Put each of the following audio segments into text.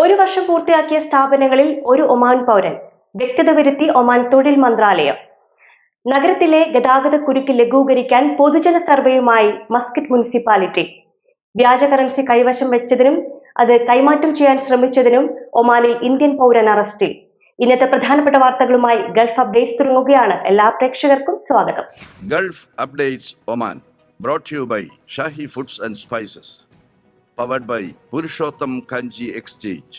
ഒരു വർഷം പൂർത്തിയാക്കിയ സ്ഥാപനങ്ങളിൽ ഒരു ഒമാൻ പൗരൻ വ്യക്തത വരുത്തി ഒമാൻ തൊഴിൽ മന്ത്രാലയം. നഗരത്തിലെ ഗതാഗത കുരുക്ക് ലഘൂകരിക്കാൻ പൊതുജന സർവേയുമായി മസ്കറ്റ് മുനിസിപ്പാലിറ്റി. വ്യാജ കറൻസി കൈവശം വെച്ചതിനും അത് കൈമാറ്റം ചെയ്യാൻ ശ്രമിച്ചതിനും ഒമാനിൽ ഇന്ത്യൻ പൗരൻ അറസ്റ്റിൽ. ഇന്നത്തെ പ്രധാനപ്പെട്ട വാർത്തകളുമായി ഗൾഫ് അപ്ഡേറ്റ്സ് തുടങ്ങുകയാണ്. എല്ലാ പ്രേക്ഷകർക്കും സ്വാഗതം. Gulf updates Oman brought to you by foods and and Spices. By Purushottam Kanji exchange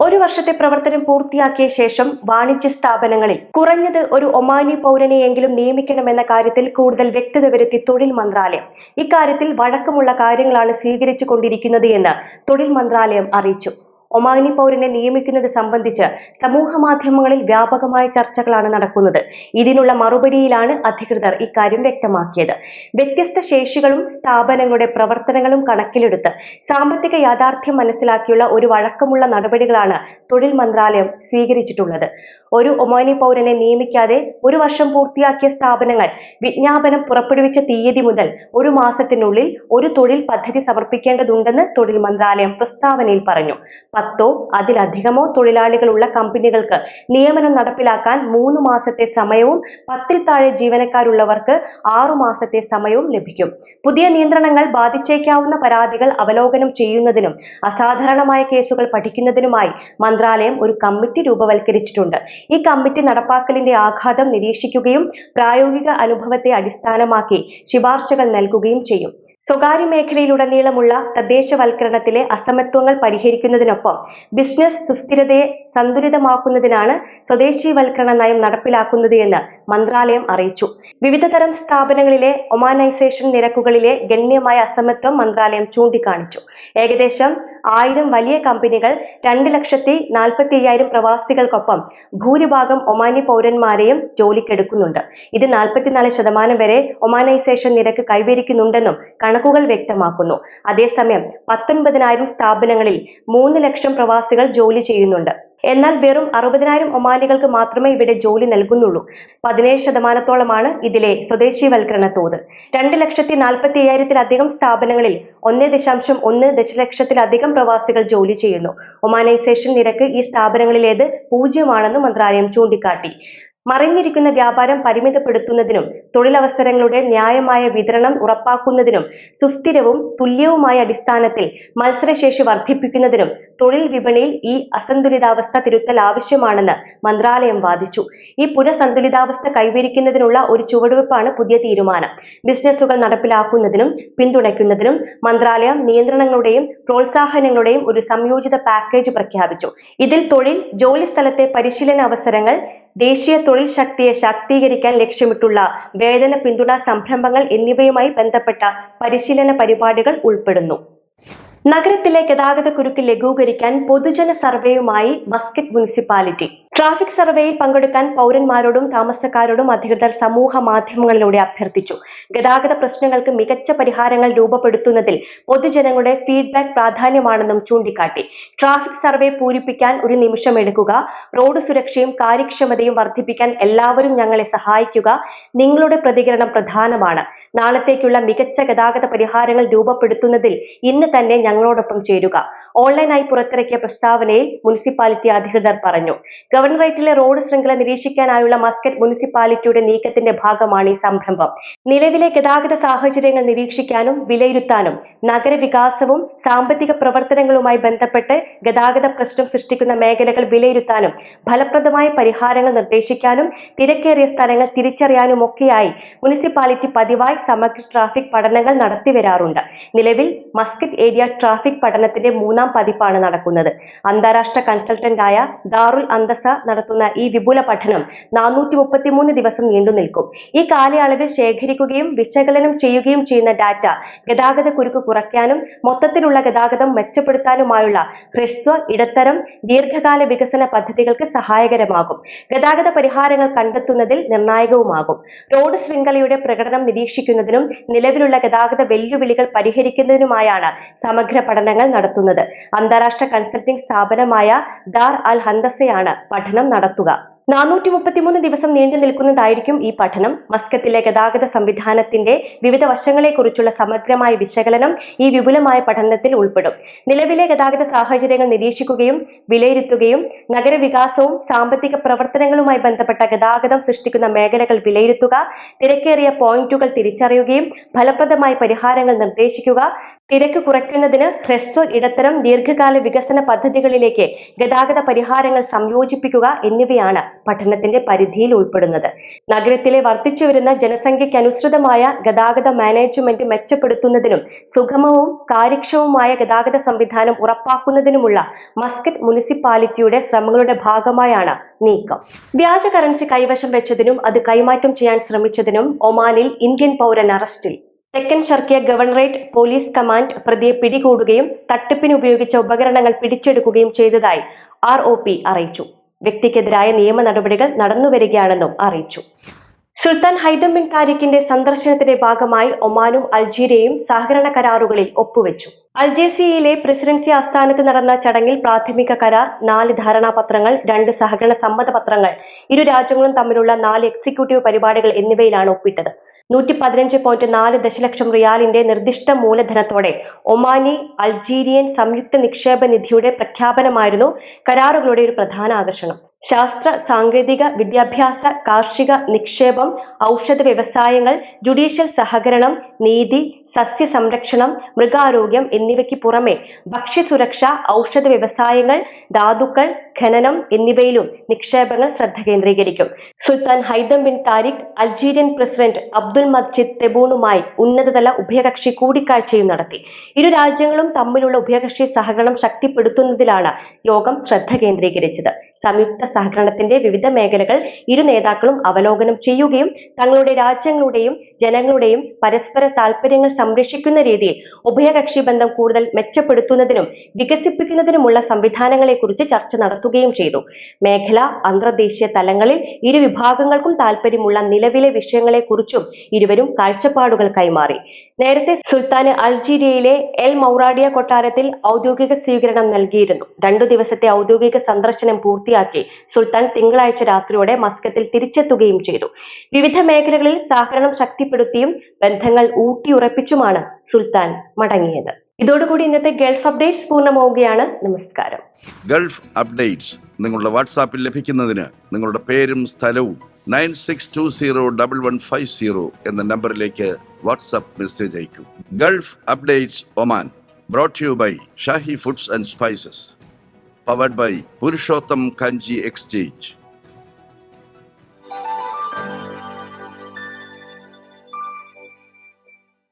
ഒരു വർഷത്തെ പ്രവർത്തനം പൂർത്തിയാക്കിയ ശേഷം വാണിജ്യ സ്ഥാപനങ്ങളിൽ കുറഞ്ഞത് ഒരു ഒമാനി പൗരനെയെങ്കിലും നിയമിക്കണമെന്ന കാര്യത്തിൽ കൂടുതൽ വ്യക്തത വരുത്തി തൊഴിൽ മന്ത്രാലയം ഇക്കാര്യത്തിൽ വഴക്കമുള്ള കാര്യങ്ങളാണ് സ്വീകരിച്ചു കൊണ്ടിരിക്കുന്നത് എന്ന് തൊഴിൽ മന്ത്രാലയം അറിയിച്ചു ഒമാനി പൗരനെ നിയമിക്കുന്നത് സംബന്ധിച്ച് സമൂഹ മാധ്യമങ്ങളിൽ വ്യാപകമായ ചർച്ചകളാണ് നടക്കുന്നത്. ഇതിനുള്ള മറുപടിയിലാണ് അധികൃതർ ഇക്കാര്യം വ്യക്തമാക്കിയത്. വ്യത്യസ്ത ശേഷികളും സ്ഥാപനങ്ങളുടെ പ്രവർത്തനങ്ങളും കണക്കിലെടുത്ത് സാമ്പത്തിക യാഥാർത്ഥ്യം മനസ്സിലാക്കിയുള്ള ഒരു വഴക്കമുള്ള നടപടികളാണ് തൊഴിൽ മന്ത്രാലയം സ്വീകരിച്ചിട്ടുള്ളത്. ഒരു ഒമാനി പൗരനെ നിയമിക്കാതെ ഒരു വർഷം പൂർത്തിയാക്കിയ സ്ഥാപനങ്ങൾ വിജ്ഞാപനം പുറപ്പെടുവിച്ച തീയതി മുതൽ ഒരു മാസത്തിനുള്ളിൽ ഒരു തൊഴിൽ പദ്ധതി സമർപ്പിക്കേണ്ടതുണ്ടെന്ന് തൊഴിൽ മന്ത്രാലയം പ്രസ്താവനയിൽ പറഞ്ഞു. പത്തോ അതിലധികമോ തൊഴിലാളികളുള്ള കമ്പനികൾക്ക് നിയമനം നടപ്പിലാക്കാൻ മൂന്ന് മാസത്തെ സമയവും പത്തിൽ താഴെ ജീവനക്കാരുള്ളവർക്ക് ആറു മാസത്തെ സമയവും ലഭിക്കും. പുതിയ നിയന്ത്രണങ്ങൾ ബാധിച്ചേക്കാവുന്ന പരാതികൾ അവലോകനം ചെയ്യുന്നതിനും അസാധാരണമായ കേസുകൾ പഠിക്കുന്നതിനുമായി മന്ത്രാലയം ഒരു കമ്മിറ്റി രൂപവൽക്കരിച്ചിട്ടുണ്ട്. ഈ കമ്മിറ്റി നടപ്പാക്കലിന്റെ ആഘാതം നിരീക്ഷിക്കുകയും പ്രായോഗിക അനുഭവത്തെ അടിസ്ഥാനമാക്കി ശുപാർശകൾ നൽകുകയും ചെയ്യും. സ്വകാര്യ മേഖലയിലുടനീളമുള്ള തദ്ദേശവൽക്കരണത്തിലെ അസമത്വങ്ങൾ പരിഹരിക്കുന്നതിനൊപ്പം ബിസിനസ് സുസ്ഥിരതയെ സന്തുലിതമാക്കുന്നതിനാണ് സ്വദേശീവൽക്കരണ നയം നടപ്പിലാക്കുന്നത് എന്ന് മന്ത്രാലയം അറിയിച്ചു. വിവിധ തരം സ്ഥാപനങ്ങളിലെ ഒമാനൈസേഷൻ നിരക്കുകളിലെ ഗണ്യമായ അസമത്വം മന്ത്രാലയം ചൂണ്ടിക്കാണിച്ചു. ഏകദേശം ആയിരം വലിയ കമ്പനികൾ രണ്ട് ലക്ഷത്തി നാൽപ്പത്തി അയ്യായിരം പ്രവാസികൾക്കൊപ്പം ഭൂരിഭാഗം ഒമാനി പൗരന്മാരെയും ജോലിക്കെടുക്കുന്നുണ്ട്. ഇത് നാൽപ്പത്തിനാല് ശതമാനം വരെ ഒമാനൈസേഷൻ നിരക്ക് കൈവരിക്കുന്നുണ്ടെന്നും കണക്കുകൾ വ്യക്തമാക്കുന്നു. അതേസമയം പത്തൊൻപതിനായിരം സ്ഥാപനങ്ങളിൽ മൂന്ന് ലക്ഷം പ്രവാസികൾ ജോലി ചെയ്യുന്നുണ്ട്. എന്നാൽ വെറും അറുപതിനായിരം ഒമാനികൾക്ക് മാത്രമേ ഇവിടെ ജോലി നൽകുന്നുള്ളൂ. പതിനേഴ് ശതമാനത്തോളമാണ് ഇതിലെ സ്വദേശീവൽക്കരണ തോത്. രണ്ട് ലക്ഷത്തി നാൽപ്പത്തി അയ്യായിരത്തിലധികം സ്ഥാപനങ്ങളിൽ ഒന്ന് ദശാംശം ഒന്ന് ദശലക്ഷത്തിലധികം പ്രവാസികൾ ജോലി ചെയ്യുന്നു. ഒമാനൈസേഷൻ നിരക്ക് ഈ സ്ഥാപനങ്ങളിലേത് പൂജ്യമാണെന്ന് മന്ത്രാലയം ചൂണ്ടിക്കാട്ടി. മറിഞ്ഞിരിക്കുന്ന വ്യാപാരം പരിമിതപ്പെടുത്തുന്നതിനും തൊഴിലവസരങ്ങളുടെ ന്യായമായ വിതരണം ഉറപ്പാക്കുന്നതിനും സുസ്ഥിരവും തുല്യവുമായ അടിസ്ഥാനത്തിൽ മത്സരശേഷി വർദ്ധിപ്പിക്കുന്നതിനും തൊഴിൽ വിപണിയിൽ ഈ അസന്തുലിതാവസ്ഥ തിരുത്തൽ ആവശ്യമാണെന്ന് മന്ത്രാലയം വാദിച്ചു. ഈ പുനഃസന്തുലിതാവസ്ഥ കൈവരിക്കുന്നതിനുള്ള ഒരു ചുവടുവെപ്പാണ് പുതിയ തീരുമാനം. ബിസിനസ്സുകൾ നടപ്പിലാക്കുന്നതിനും പിന്തുണയ്ക്കുന്നതിനും മന്ത്രാലയം നിയന്ത്രണങ്ങളുടെയും പ്രോത്സാഹനങ്ങളുടെയും ഒരു സംയോജിത പാക്കേജ് പ്രഖ്യാപിച്ചു. ഇതിൽ തൊഴിൽ ജോലി സ്ഥലത്തെ പരിശീലന അവസരങ്ങൾ ദേശീയ തൊഴിൽ ശക്തിയെ ശാക്തീകരിക്കാൻ ലക്ഷ്യമിട്ടുള്ള വേതന പിന്തുണ സംരംഭങ്ങൾ എന്നിവയുമായി ബന്ധപ്പെട്ട പരിശീലന പരിപാടികൾ ഉൾപ്പെടുന്നു. നഗരത്തിലെ ഗതാഗത കുരുക്ക് ലഘൂകരിക്കാൻ പൊതുജന സർവേയുമായി മസ്കറ്റ് മുനിസിപ്പാലിറ്റി. ട്രാഫിക് സർവേയിൽ പങ്കെടുക്കാൻ പൗരന്മാരോടും താമസക്കാരോടും അധികൃതർ സമൂഹ മാധ്യമങ്ങളിലൂടെ അഭ്യർത്ഥിച്ചു. ഗതാഗത പ്രശ്നങ്ങൾക്ക് മികച്ച പരിഹാരങ്ങൾ രൂപപ്പെടുത്തുന്നതിൽ പൊതുജനങ്ങളുടെ ഫീഡ്ബാക്ക് പ്രാധാന്യമാണെന്നും ചൂണ്ടിക്കാട്ടി. ട്രാഫിക് സർവേ പൂരിപ്പിക്കാൻ ഒരു നിമിഷം എടുക്കുക. റോഡ് സുരക്ഷയും കാര്യക്ഷമതയും വർദ്ധിപ്പിക്കാൻ എല്ലാവരും ഞങ്ങളെ സഹായിക്കുക. നിങ്ങളുടെ പ്രതികരണം പ്രധാനമാണ്. നാളത്തേക്കുള്ള മികച്ച ഗതാഗത പരിഹാരങ്ങൾ രൂപപ്പെടുത്തുന്നതിൽ ഇന്ന് തന്നെ ഞങ്ങളോടൊപ്പം ചേരുക. ഓൺലൈനായി പുറത്തിറക്കിയ പ്രസ്താവനയിൽ മുനിസിപ്പാലിറ്റി അധികൃതർ പറഞ്ഞു. ഗവർണറേറ്റിലെ റോഡ് ശൃംഖല നിരീക്ഷിക്കാനായുള്ള മസ്കറ്റ് മുനിസിപ്പാലിറ്റിയുടെ നീക്കത്തിന്റെ ഭാഗമാണ് ഈ സംരംഭം. നിലവിലെ ഗതാഗത സാഹചര്യങ്ങൾ നിരീക്ഷിക്കാനും വിലയിരുത്താനും നഗരവികാസവും സാമ്പത്തിക പ്രവർത്തനങ്ങളുമായി ബന്ധപ്പെട്ട് ഗതാഗത പ്രശ്നം സൃഷ്ടിക്കുന്ന മേഖലകൾ വിലയിരുത്താനും ഫലപ്രദമായ പരിഹാരങ്ങൾ നിർദ്ദേശിക്കാനും തിരക്കേറിയ സ്ഥലങ്ങൾ തിരിച്ചറിയാനും ഒക്കെയായി മുനിസിപ്പാലിറ്റി പതിവായി സമഗ്ര ട്രാഫിക് പഠനങ്ങൾ നടത്തിവരാറുണ്ട്. നിലവിൽ മസ്കറ്റ് ഏരിയ ട്രാഫിക് പഠനത്തിന്റെ മൂന്നാം പതിപ്പാണ് നടക്കുന്നത്. അന്താരാഷ്ട്ര കൺസൾട്ടന്റായ ദാറുൽ അന്തസ നടത്തുന്ന ഈ വിപുല പഠനം നാനൂറ്റി മുപ്പത്തിമൂന്ന് ദിവസം നീണ്ടു നിൽക്കും. ഈ കാലയളവിൽ ശേഖരിക്കുകയും വിശകലനം ചെയ്യുകയും ചെയ്യുന്ന ഡാറ്റ ഗതാഗത കുരുക്ക് കുറയ്ക്കാനും മൊത്തത്തിലുള്ള ഗതാഗതം മെച്ചപ്പെടുത്താനുമായുള്ള ഹ്രസ്വ ഇടത്തരം ദീർഘകാല വികസന പദ്ധതികൾക്ക് സഹായകരമാകും. ഗതാഗത പരിഹാരങ്ങൾ കണ്ടെത്തുന്നതിൽ നിർണായകവുമാകും. റോഡ് ശൃംഖലയുടെ പ്രകടനം നിരീക്ഷിക്കുന്നതിനും നിലവിലുള്ള ഗതാഗത വെല്ലുവിളികൾ പരിഹരിക്കുന്നതിനുമായാണ് സമഗ്ര പഠനങ്ങൾ നടത്തുന്നത്. അന്താരാഷ്ട്ര കൺസൾട്ടിംഗ് സ്ഥാപനമായ ദാർ അൽ ഹന്തസയാണ് പഠനം നടത്തുക. നാനൂറ്റി മുപ്പത്തിമൂന്ന് ദിവസം നീണ്ടു നിൽക്കുന്നതായിരിക്കും ഈ പഠനം. മസ്കത്തിലെ ഗതാഗത സംവിധാനത്തിന്റെ വിവിധ വശങ്ങളെക്കുറിച്ചുള്ള സമഗ്രമായ വിശകലനം ഈ വിപുലമായ പഠനത്തിൽ ഉൾപ്പെടും. നിലവിലെ ഗതാഗത സാഹചര്യങ്ങൾ നിരീക്ഷിക്കുകയും വിലയിരുത്തുകയും നഗരവികാസവും സാമ്പത്തിക പ്രവർത്തനങ്ങളുമായി ബന്ധപ്പെട്ട ഗതാഗതം സൃഷ്ടിക്കുന്ന മേഖലകൾ വിലയിരുത്തുക തിരക്കേറിയ പോയിന്റുകൾ തിരിച്ചറിയുകയും ഫലപ്രദമായ പരിഹാരങ്ങൾ നിർദ്ദേശിക്കുക തിരക്ക് കുറയ്ക്കുന്നതിന് ഹ്രസ്വ ഇടത്തരം ദീർഘകാല വികസന പദ്ധതികളിലേക്ക് ഗതാഗത പരിഹാരങ്ങൾ സംയോജിപ്പിക്കുക എന്നിവയാണ് പഠനത്തിന്റെ പരിധിയിൽ ഉൾപ്പെടുന്നത്. നഗരത്തിലെ വർദ്ധിച്ചുവരുന്ന ജനസംഖ്യയ്ക്കനുസൃതമായ ഗതാഗത മാനേജ്മെന്റ് മെച്ചപ്പെടുത്തുന്നതിനും സുഗമവും കാര്യക്ഷമവുമായ ഗതാഗത സംവിധാനം ഉറപ്പാക്കുന്നതിനുമുള്ള മസ്കറ്റ് മുനിസിപ്പാലിറ്റിയുടെ ശ്രമങ്ങളുടെ ഭാഗമായാണ് നീക്കം. വ്യാജ കറൻസി കൈവശം വെച്ചതിനും അത് കൈമാറ്റം ചെയ്യാൻ ശ്രമിച്ചതിനും ഒമാനിൽ ഇന്ത്യൻ പൗരൻ അറസ്റ്റിൽ. തെക്കൻ ഷർക്കിയ ഗവർണറേറ്റ് പോലീസ് കമാൻഡ് പ്രതിയെ പിടികൂടുകയും തട്ടിപ്പിന് ഉപയോഗിച്ച ഉപകരണങ്ങൾ പിടിച്ചെടുക്കുകയും ചെയ്തതായി ആർ ഒ പി അറിയിച്ചു. വ്യക്തിക്കെതിരായ നിയമ നടപടികൾ നടന്നുവരികയാണെന്നും അറിയിച്ചു. സുൽത്താൻ ഹൈദം ബിൻ താരിഖിന്റെ സന്ദർശനത്തിന്റെ ഭാഗമായി ഒമാനും അൾജീരിയയും സഹകരണ കരാറുകളിൽ ഒപ്പുവെച്ചു. അൽജേസിയയിലെ പ്രസിഡൻസി ആസ്ഥാനത്ത് നടന്ന ചടങ്ങിൽ പ്രാഥമിക കരാർ നാല് ധാരണാപത്രങ്ങൾ രണ്ട് സഹകരണ സമ്മതപത്രങ്ങൾ ഇരു രാജ്യങ്ങളും തമ്മിലുള്ള നാല് എക്സിക്യൂട്ടീവ് പരിപാടികൾ എന്നിവയിലാണ് ഒപ്പിട്ടത്. നൂറ്റി പതിനഞ്ച് പോയിന്റ് നാല് ദശലക്ഷം റിയാലിന്റെ നിർദ്ദിഷ്ട മൂലധനത്തോടെ ഒമാനി അൾജീരിയൻ സംയുക്ത നിക്ഷേപ നിധിയുടെ പ്രഖ്യാപനമായിരുന്നു കരാറുകളുടെ ഒരു പ്രധാന ആകർഷണം. ശാസ്ത്ര സാങ്കേതിക വിദ്യാഭ്യാസ കാർഷിക നിക്ഷേപം ഔഷധ വ്യവസായങ്ങൾ ജുഡീഷ്യൽ സഹകരണം നീതി സസ്യ സംരക്ഷണം മൃഗാരോഗ്യം എന്നിവയ്ക്ക് പുറമെ ഭക്ഷ്യസുരക്ഷ ഔഷധ വ്യവസായങ്ങൾ ധാതുക്കൾ ഖനനം എന്നിവയിലും നിക്ഷേപങ്ങൾ ശ്രദ്ധ കേന്ദ്രീകരിക്കും. Sultan Haitham bin Tariq Algerian president Abdul Madjid തെബൂണുമായി ഉന്നതതല ഉഭയകക്ഷി കൂടിക്കാഴ്ചയും നടത്തി. ഇരു രാജ്യങ്ങളും തമ്മിലുള്ള ഉഭയകക്ഷി സഹകരണം ശക്തിപ്പെടുത്തുന്നതിലാണ് യോഗം ശ്രദ്ധ കേന്ദ്രീകരിച്ചത്. സംയുക്ത സഹകരണത്തിന്റെ വിവിധ മേഖലകൾ ഇരു നേതാക്കളും അവലോകനം ചെയ്യുകയും തങ്ങളുടെ രാജ്യങ്ങളുടെയും ജനങ്ങളുടെയും പരസ്പര താൽപര്യങ്ങൾ സംരക്ഷിക്കുന്ന രീതിയിൽ ഉഭയകക്ഷി ബന്ധം കൂടുതൽ മെച്ചപ്പെടുത്തുന്നതിനും വികസിപ്പിക്കുന്നതിനുമുള്ള സംവിധാനങ്ങളെക്കുറിച്ച് ചർച്ച നടത്തുകയും ചെയ്തു. മേഖല അന്തർദേശീയ തലങ്ങളിൽ ഇരു വിഭാഗങ്ങൾക്കും താൽപര്യമുള്ള നിലവിലെ വിഷയങ്ങളെക്കുറിച്ചും ഇരുവരും കാഴ്ചപ്പാടുകൾ കൈമാറി. നേരത്തെ സുൽത്താന് അൾജീരിയയിലെ എൽ മൗറാഡിയ കൊട്ടാരത്തിൽ ഔദ്യോഗിക സ്വീകരണം നൽകിയിരുന്നു. രണ്ടു ദിവസത്തെ ഔദ്യോഗിക സന്ദർശനം പൂർത്തിയാക്കി സുൽത്താൻ തിങ്കളാഴ്ച രാത്രിയോടെ മസ്കത്തിൽ തിരിച്ചെത്തുകയും ചെയ്തു. വിവിധ മേഖലകളിൽ സഹകരണം ശക്തിപ്പെടുത്തിയും ബന്ധങ്ങൾ ഊട്ടിയുറപ്പിച്ചുമാണ് സുൽത്താൻ മടങ്ങിയത്. ഇതോടുകൂടി ഇന്നത്തെ ഗൾഫ് അപ്ഡേറ്റ്സ് പൂർണമാവുകയാണ്. നമസ്കാരം. ഗൾഫ് അപ്ഡേറ്റ്സ് നിങ്ങളുടെ വാട്സാപ്പിൽ ലഭിക്കുന്നതിന് നിങ്ങളുടെ പേരും സ്ഥലവും nine six two zero double one five zero എന്ന നമ്പറിലേക്ക് WhatsApp message അയക്കൂ. Gulf updates Oman brought you by Shahi foods and spices powered by Purushottam Kanji exchange.